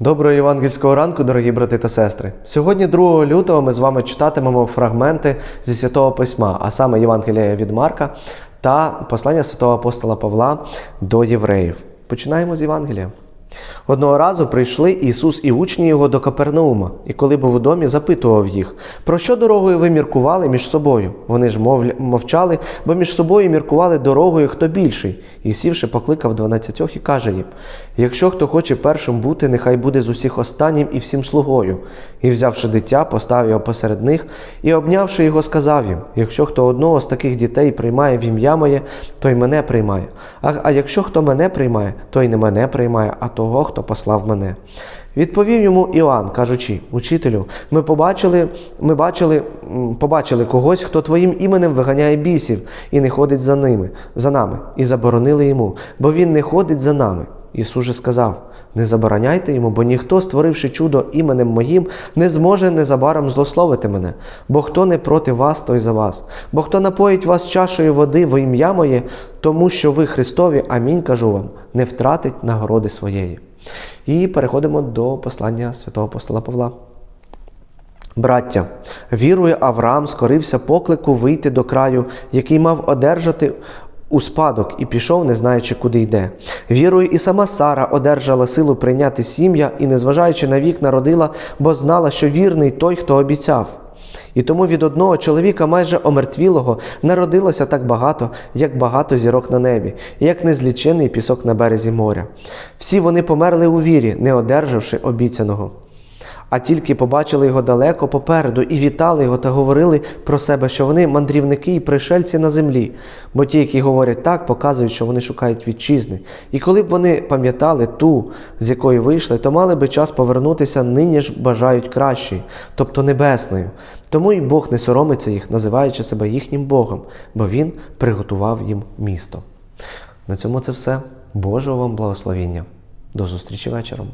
Доброго євангельського ранку, дорогі брати та сестри. Сьогодні, 2 лютого, ми з вами читатимемо фрагменти зі святого письма, а саме Євангелія від Марка та послання святого апостола Павла до євреїв. Починаємо з Євангелія. Одного разу прийшли Ісус і учні його до Капернаума, і коли був у домі, запитував їх, про що дорогою ви міркували між собою? Вони ж мовчали, бо між собою міркували дорогою, хто більший. І сівши, покликав дванадцятьох і каже їм: Якщо хто хоче першим бути, нехай буде з усіх останнім і всім слугою. І взявши дитя, поставив його посеред них, і обнявши його, сказав їм: Якщо хто одного з таких дітей приймає в ім'я моє, той мене приймає. А, а якщо хто мене приймає, той не мене приймає, а того, хто послав мене. Відповів йому Іоанн, кажучи, учителю, ми побачили, ми бачили, побачили когось, хто твоїм іменем виганяє бісів і не ходить за ними, за нами, і заборонили йому, бо він не ходить за нами. Ісус же сказав: Не забороняйте йому, бо ніхто, створивши чудо іменем моїм, не зможе незабаром злословити мене. Бо хто не проти вас, той за вас. Бо хто напоїть вас чашею води во ім'я моє, тому що ви Христові, амінь кажу вам, не втратить нагороди своєї. І переходимо до послання святого апостола Павла. Браття, вірою Авраам скорився поклику вийти до краю, який мав одержати у спадок, і пішов, не знаючи, куди йде. Вірою і сама Сара одержала силу прийняти сім'я і, незважаючи на вік, народила, бо знала, що вірний той, хто обіцяв. І тому від одного чоловіка, майже омертвілого, народилося так багато, як багато зірок на небі, як незлічений пісок на березі моря. Всі вони померли у вірі, не одержавши обіцяного. А тільки побачили його далеко попереду і вітали його та говорили про себе, що вони мандрівники і пришельці на землі. Бо ті, які говорять так, показують, що вони шукають вітчизни. І коли б вони пам'ятали ту, з якої вийшли, то мали би час повернутися нині ж бажають кращої, тобто небесною. Тому і Бог не соромиться їх, називаючи себе їхнім Богом, бо Він приготував їм місто. На цьому це все. Божого вам благословіння. До зустрічі вечором.